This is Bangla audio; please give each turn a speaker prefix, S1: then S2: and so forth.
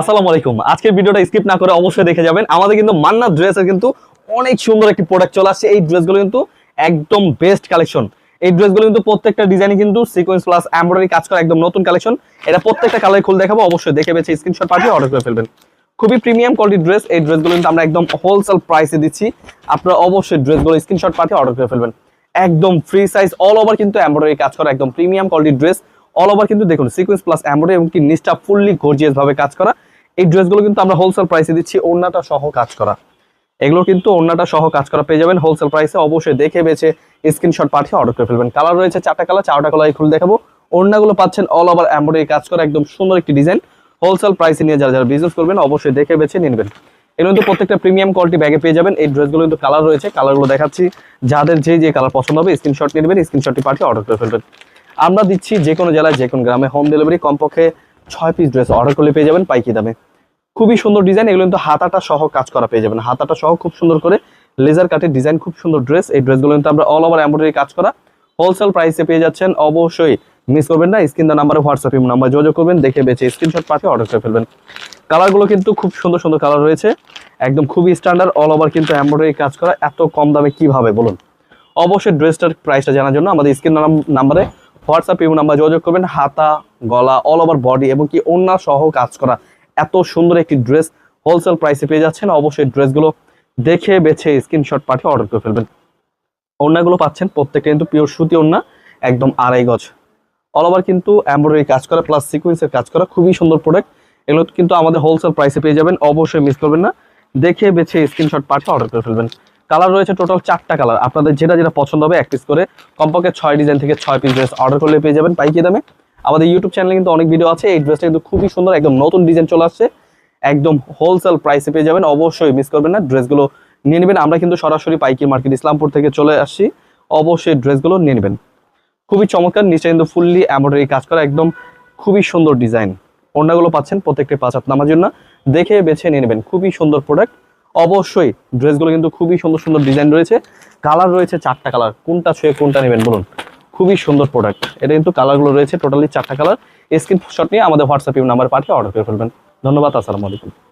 S1: আসসালামু আলাইকুম। আজকের ভিডিওটা স্কিপ না করে অবশ্যই দেখে যাবেন। আমাদের কিন্তু মান্না ড্রেসের কিন্তু অনেক সুন্দর একটি প্রোডাক্ট চলে আসছে। এই ড্রেসগুলো কিন্তু একদম বেস্ট কালেকশন এই ড্রেসগুলো কিন্তু প্রত্যেকটা ডিজাইনে কিন্তু সিকোয়েন্স প্লাস এমব্রয়ডারি কাজ করা, একদম নতুন কালেকশন এটা প্রত্যেকটা কালার খুলে দেখাবো, অবশ্যই দেখে বেছে স্ক্রিনশট পাঠিয়ে অর্ডার করে ফেলবেন। খুবই প্রিমিয়াম কোয়ালিটির ড্রেস এই ড্রেসগুলো কিন্তু আমরা একদম হোলসেল প্রাইসে দিচ্ছি। আপনারা অবশ্যই ড্রেসগুলো স্ক্রিনশট পাঠিয়ে অর্ডার করে ফেলবেন। একদম ফ্রি সাইজ অল ওভার কিন্তু এমব্রয়ডারি কাজ করা, একদম প্রিমিয়াম কোয়ালিটির ড্রেস অল ওভার কিন্তু দেখুন সিকোয়েন্স প্লাস এমব্রয়ডারি এবং কি নিচটা ফুললি গর্জিয়াস ভাবে কাজ করা। এই ড্রেসগুলো কিন্তু আমরা হোলসেল প্রাইসে দিচ্ছি, ওড়নাটা সহ কাজ করা। এগুলো কিন্তু ওড়নাটা সহ কাজ করা পেয়ে যাবেন হোলসেল প্রাইসে অবশ্যই দেখে বেছে স্ক্রিনশট পাঠিয়ে অর্ডার করে ফেলবেন। কালার রয়েছে চারটা কালার চারটা কালার খুলে দেখাবো। ওড়নাগুলো পাচ্ছেন অল ওভার এমব্রয়ডারি কাজ করা, একদম সুন্দর একটি ডিজাইন হোলসেল প্রাইসে নিয়ে যারা যারা বিজনেস করবেন, অবশ্যই দেখে বেছে নিয়ে নেবেন এগুলো কিন্তু প্রত্যেকটা প্রিমিয়াম কোয়ালিটি ব্যাগে পেয়ে যাবেন। এই ড্রেসগুলো কিন্তু কালার রয়েছে কালারগুলো দেখাচ্ছি। যাদের যে যে কালার পছন্দ হবে স্ক্রিনশট নিয়ে নেবেন স্ক্রিনশটটি পাঠিয়ে অর্ডার করে ফেলবেন। আমরা দিচ্ছি যে কোনো জেলায়, যে কোনো গ্রামে হোম ডেলিভারি কমপক্ষে ছয় পিস ড্রেস অর্ডার করলে পেয়ে যাবেন পাইকি দামে। খুবই সুন্দর ডিজাইন এগুলো কিন্তু হাতাটা সহ কাজ করা পেয়ে যাবেন। হাতাটা সহ খুব সুন্দর করে লেজার কাটের ডিজাইন খুব সুন্দর ড্রেস এই ড্রেসগুলো কিন্তু আমরা অল ওভার এমব্রয়ডারি কাজ করা। হোলসেল প্রাইসে পেয়ে যাচ্ছেন, অবশ্যই মিস করবেন না। স্ক্রিন দা নাম্বারে হোয়াটসঅ্যাপ নাম্বার যোগাযোগ করবেন, দেখে বেছে স্ক্রিনশট পাঠিয়ে অর্ডার করে ফেলবেন। কালারগুলো কিন্তু খুব সুন্দর সুন্দর কালার রয়েছে। একদম খুবই স্ট্যান্ডার্ড অল ওভার কিন্তু এমব্রয়ডারি কাজ করা। এত কম দামে কীভাবে, বলুন? অবশ্যই ড্রেসটার প্রাইসটা জানার জন্য আমাদের স্ক্রিন নাম্বারে হোয়াটসঅ্যাপ এবং নাম্বার যোগাযোগ করবেন। হাতা, গলা অল ওভার বডি এবং কি অন্য সহ কাজ করা। এত সুন্দর একটি ড্রেস হোলসেল প্রাইসে পেয়ে যাচ্ছেন। অবশ্যই ড্রেসগুলো দেখে বেছে স্ক্রিনশট পাঠিয়ে অর্ডার করে ফেলবেন। ওড়নাগুলো পাচ্ছেন প্রত্যেকটা কিন্তু পিওর সুতি ওড়না, একদম আড়াই গজ। অল ওভার কিন্তু এমব্রয়ডারি কাজ করা প্লাস সিকুয়েন্সের কাজ করা, খুবই সুন্দর প্রোডাক্ট এগুলো কিন্তু আমাদের হোলসেল প্রাইসে পেয়ে যাবেন। অবশ্যই মিস করবেন না। দেখে বেছে স্ক্রিনশট পাঠিয়ে অর্ডার করে ফেলবেন। কালার রয়েছে টোটাল চারটা কালার আপনাদের যেটা যেটা পছন্দ হবে এক পিস করে। কমপক্ষে ছয় ডিজাইন থেকে ছয় পিস ড্রেস অর্ডার করলে পেয়ে যাবেন পাইকি দামে। আমাদের ইউটিউব চ্যানেলে কিন্তু অনেক ভিডিও আছে। এই ড্রেসটা কিন্তু খুবই সুন্দর, একদম নতুন ডিজাইন চলে আসছে। একদম হোলসেল প্রাইসে পেয়ে যাবেন। অবশ্যই মিস করবেন না। ড্রেসগুলো নিয়ে নেবেন। আমরা কিন্তু সরাসরি পাইকি মার্কেট ইসলামপুর থেকে চলে আসছি। অবশ্যই ড্রেসগুলো নিয়ে নেবেন। খুবই চমৎকার। নিচে কিন্তু ফুললি এমব্রয়ডারি কাজ করা। একদম খুবই সুন্দর ডিজাইন ওড়নাগুলো পাচ্ছেন প্রত্যেকটি পাঁচ হাত নামার জন্য। দেখে বেছে নিয়ে নেবেন। খুবই সুন্দর প্রোডাক্ট অবশ্যই ড্রেসগুলো কিন্তু খুবই সুন্দর সুন্দর ডিজাইন রয়েছে। কালার রয়েছে চারটা কালার কোনটা ছুঁয়ে কোনটা নেবেন বলুন? খুবই সুন্দর প্রোডাক্ট এটা কিন্তু কালারগুলো রয়েছে টোটালি চারটা কালার স্ক্রিনশট নিয়ে আমাদের হোয়াটসঅ্যাপ নাম্বার পাঠিয়ে অর্ডার করে ফেলবেন। ধন্যবাদ, আসসালামু আলাইকুম।